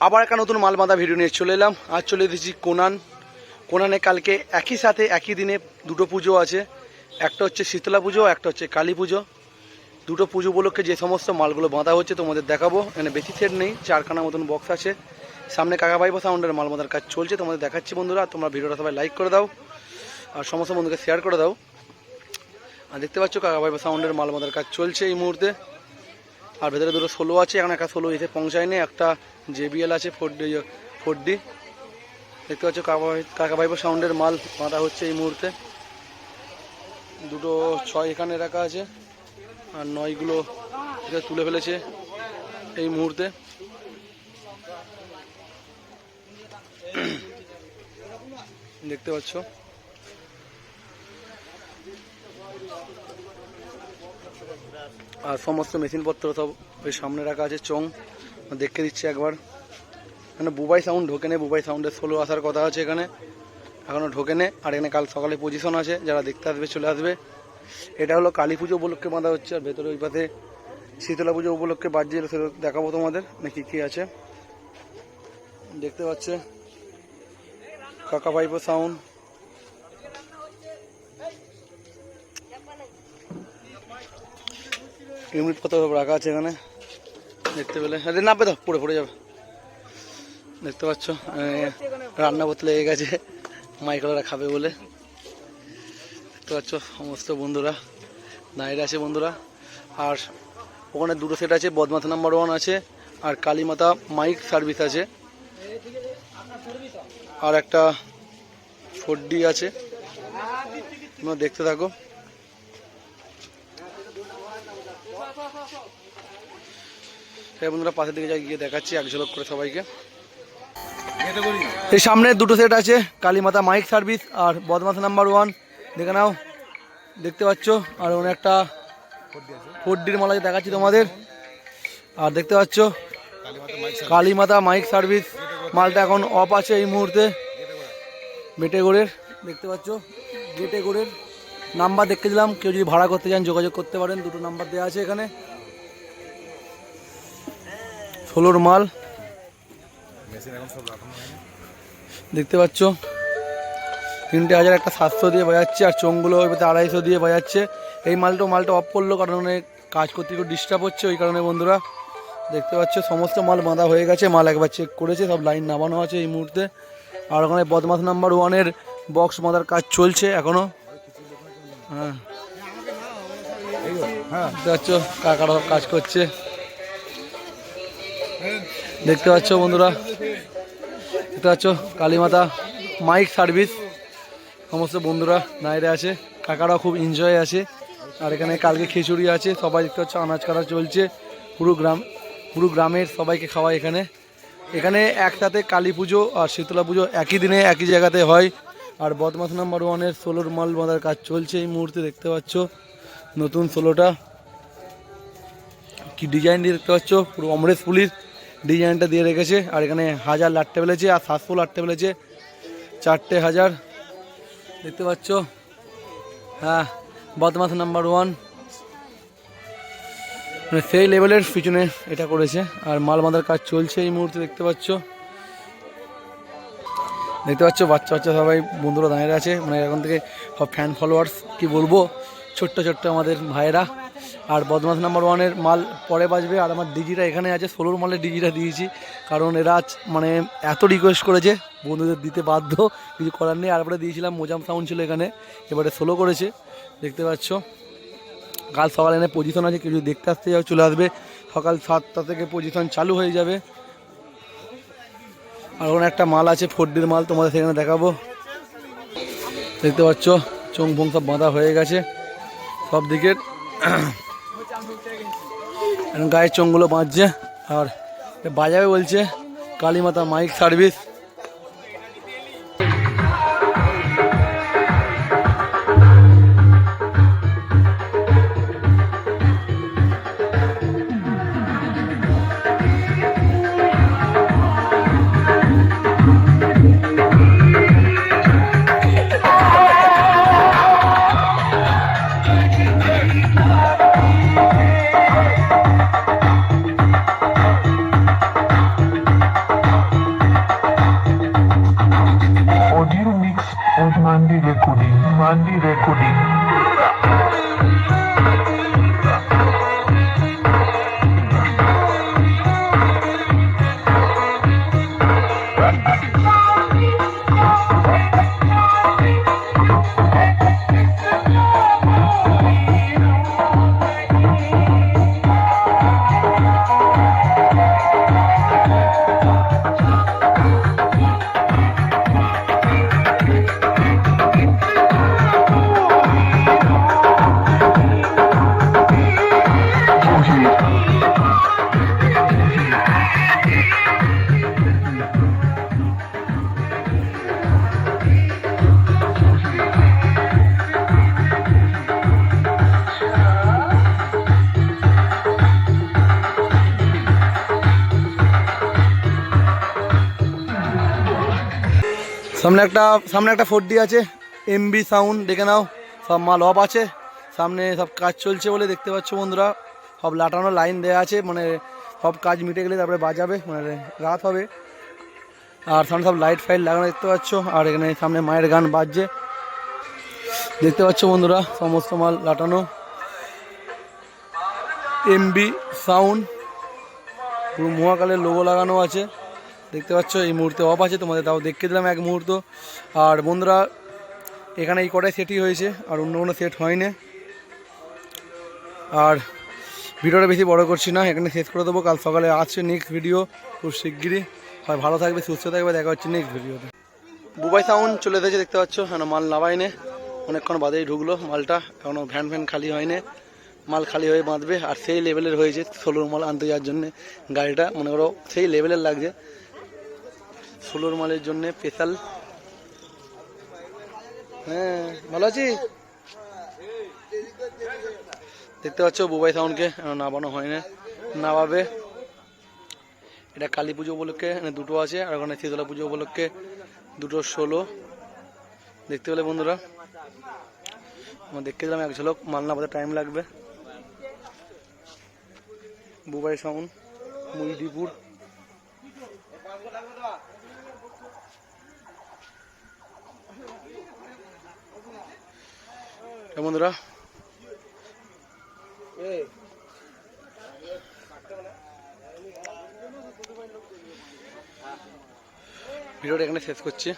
আবার একটা নতুন মাল বাঁধা ভিডিও নিয়ে চলে এলাম। আর চলে এসেছি কোনান। কোনানে কালকে একই সাথে একই দিনে দুটো পুজো আছে। একটা হচ্ছে শীতলা পুজো, একটা হচ্ছে কালী পুজো। দুটো পুজো উপলক্ষে যে সমস্ত মালগুলো বাঁধা হচ্ছে তোমাদের দেখাবো। এখানে বেশি সেট নেই, চারখানা মতন বক্স আছে। সামনে কাকাবাইবা সাউন্ডের মাল বাঁধার কাজ চলছে, তোমাদের দেখাচ্ছি বন্ধুরা। তোমরা ভিডিওটা সবাই লাইক করে দাও আর সমস্ত বন্ধুকে শেয়ার করে দাও। আর দেখতে পাচ্ছ কাকাবাইবা সাউন্ডের মাল বাঁধার কাজ চলছে এই মুহূর্তে। আর ভেতরে দুটো ষোলো আছে, এখন একটা ষোলো এসে পৌঁছায়নি, একটা জেবিএল আছে ফোর ডি ফোর ডি দেখতে পাচ্ছ কাকাবাই কাকাবাইবা সাউন্ডের মাল বাঁধা হচ্ছে এই মুহূর্তে। দুটো ছয় এখানে রাখা আছে, আর নয়গুলো এটা তুলে ফেলেছে এই মুহূর্তে। দেখতে পাচ্ছ। আর সমস্ত মেশিনপত্র সব ওই সামনে রাখা আছে, চং। দেখে দিচ্ছে একবার। এখানে বুবাই সাউন্ড ঢোকে নে, বুবাই সাউন্ডের সোলো আসার কথা আছে এখানে। এখনও ঢোকে নে, আর এখানে কাল সকালে পজিশন আছে, যারা দেখতে আসবে, চলে আসবে। এটা হলো কালী পুজো উপলক্ষে বাঁধা হচ্ছে, আর ভেতরে ওই পাশে শীতলা পুজো উপলক্ষে বাজছে সেটা দেখাবো তোমাদের না কী কী আছে। দেখতে পাচ্ছে। কাকা পাইপো সাউন্ড ইউনিট কত রাখা আছে এখানে? দেখতে পেলে। আরে না পেতো পড়ে পড়ে যাবে। দেখতে পাচ্ছ রান্না করতে লেগে গেছে। মাইকলারা খাবে বলে। দেখতে পাচ্ছ, সমস্ত বন্ধুরা, দাঁড়িয়ে আছে বন্ধুরা। আর ওখানে দুটো সেট আছে, বদমাথা নাম্বার ওয়ান আছে, আর কালীমাতা মাইক সার্ভিস আছে। আর একটা ফোর আছে। তোমরা দেখতে থাকো। সেই বন্ধুরা পাশের দিকে যাই গিয়ে দেখাচ্ছি এক ঝলক করে সবাইকে। এই সামনে দুটো সেট আছে কালীমাতা মাইক সার্ভিস আর বদমাথা নাম্বার ওয়ান দেখে নাও দেখতে পাচ্ছ? আর ওখানে একটা ফোর ডির মালা দেখাচ্ছি তোমাদের। আর দেখতে পাচ্ছ? কালীমাতা মাইক সার্ভিস মালটা এখন অফ আছে এই মুহূর্তে। মেটেগড়ের দেখতে পাচ্ছ? গেটেগড়ের নাম্বার দেখতে দিলাম। কেউ যদি ভাড়া করতে চান, যোগাযোগ করতে পারেন। দুটো নাম্বার দেওয়া আছে এখানে। ষোলোর মাল। দেখতে পাচ্ছ? তিনটে হাজার একটা সাতশো দিয়ে বাজাচ্ছে, আর চোঙগুলো আড়াইশো দিয়ে বাজাচ্ছে। এই মালটা মালটা অফ করল কারণ অনেক কাজ করতে একটু ডিস্টার্ব হচ্ছে, ওই কারণে বন্ধুরা। দেখতে পাচ্ছ, সমস্ত মাল বাঁধা হয়ে গেছে, মাল একবার চেক করেছে, সব লাইন নামানো আছে এই মুহূর্তে। আর ওখানে বদমাস নাম্বার ওয়ানের বক্স বাঁধার কাজ চলছে এখনও। হ্যাঁ দেখতে পাচ্ছ কাকারা কাজ করছে। দেখতে পাচ্ছ বন্ধুরা, দেখতে পাচ্ছ কালীমাতা, মাইক সার্ভিস, সমস্ত বন্ধুরা নাইরে আছে, কাকারাও খুব এনজয় আছে। আর এখানে কালকে খিচুড়ি আছে, সবাই দেখতে পাচ্ছ আনাজ কাটা চলছে, পুরো গ্রাম, পুরো গ্রামের সবাইকে খাওয়ায় এখানে। এখানে একসাথে কালী পুজো আর শীতলা পুজো একই দিনে একই জায়গাতে হয়। আর বদমাস নাম্বার ওয়ানের ষোলোর মাল বাঁধার কাজ চলছে এই মুহূর্তে দেখতে পাচ্ছ। নতুন ষোলোটা কি ডিজাইন দিয়ে দেখতে পাচ্ছ? পুরো অমরেশ পুলির ডিজাইনটা দিয়ে রেখেছে। আর এখানে হাজার লাটতে ফেলেছে আর সাতশো লাটতে ফেলেছে। চারটে হাজার। দেখতে পাচ্ছ? হ্যাঁ বদমাস নাম্বার ওয়ান। মানে সেই লেভেলের পিছনে এটা করেছে। আর মাল বাঁধার কাজ চলছে এই মুহূর্তে দেখতে পাচ্ছ। দেখতে পাচ্ছ, বাচ্চা বাচ্চা সবাই, বন্ধুরা দাঁড়িয়ে আছে। মানে এখন থেকে সব ফ্যান ফলোয়ার্স কি বলব? ছোট্ট ছোট্ট আমাদের ভাইয়েরা। আর বদমাস নাম্বার ওয়ানের মাল পরে বাজবে। আর আমার ডিজিটা এখানে আছে, ষোলোর মালের ডিজিটা দিয়েছি। কারণ এরা মানে এত রিকোয়েস্ট করেছে, বন্ধুদের দিতে বাধ্য, কিছু করার নেই। আর এবারে দিয়েছিলাম, মোজাম সাউন্ড ছিল এখানে। এবারে ষোলো করেছে, দেখতে পাচ্ছ। কাল সকালে এনে পজিশন আছে যদি দেখতে আসতে যাও চলে আসবে। সকাল সাতটা থেকে পজিশন চালু হয়ে যাবে। আর ওখানে একটা মাল আছে ফোরডির মাল, তোমাদের সেখানে দেখাবো। দেখতে পাচ্ছ, চোং ফোং সব বাঁধা হয়ে গেছে, সব দিকে গায়ের চোঙগুলো বাঁধছে, আর বাজাবে বলছে কালীমাতা মাইক সার্ভিস। সামনে একটা সামনে একটা ফোর ডি আছে এমবি সাউন্ড দেখে নাও, সব মাল অফ আছে, সামনে সব কাজ চলছে বলে দেখতে পাচ্ছ বন্ধুরা, সব লাটানো লাইন দেওয়া আছে মানে সব কাজ মিটে গেলে তারপরে বাজাবে মানে রাত হবে, আর সামনে সব লাইট ফাইট লাগানো দেখতে পাচ্ছ, আর এখানে সামনে মায়ের গান বাজছে, দেখতে পাচ্ছ বন্ধুরা, সমস্ত মাল লাটানো এমবি সাউন্ড পুরো মহাকালের লোগো লাগানো আছে। দেখতে পাচ্ছ, এই মুহূর্তে অফ আছে, তোমাদের তাও দেখে দিলাম এক মুহূর্ত। আর বন্ধুরা, এখানে এই কটাই সেটই হয়েছে, আর অন্য কোনো সেট হয়নি। আর ভিডিওটা বেশি বড় করছি না, এখানে শেষ করে দেবো। কাল সকালে আসছে নেক্সট ভিডিও খুব শিগগিরই। হয় ভালো থাকবে, সুস্থ থাকবে, দেখা হচ্ছে নেক্সট ভিডিওতে বুবাই সাউন্ড চলে এসেছে, দেখতে পাচ্ছ এখনও মাল নামাইনে অনেকক্ষণ বাদেই ঢুকলো, মালটা এখনও ভ্যান ফ্যান খালি হয়নি। মাল খালি হয়ে বাঁধবে, আর সেই লেভেলের হয়েছে ষোলোর মাল আনতে যাওয়ার জন্যে গাড়িটা। মনে করো সেই লেভেলের লাগছে। ষোলোর মালের জন্যে স্পেশাল হ্যাঁ ভালো আছি? দেখতে পাচ্ছ বুবাই সাউন্ডকে, এখনও হয় না নামাবে এটা কালী পুজো উপলক্ষে দুটো আছে, আর ওখানে শীতলা পুজো উপলক্ষে দুটো ষোলো। দেখতে পেলে বন্ধুরা? আমরা দেখতে দিলাম এক ঝলক, মাল নামাতে টাইম লাগবে। বুবাই সাউন্ড মুইদিপুর বন্ধুরা। ভিডিওটা এখানে শেষ করছি।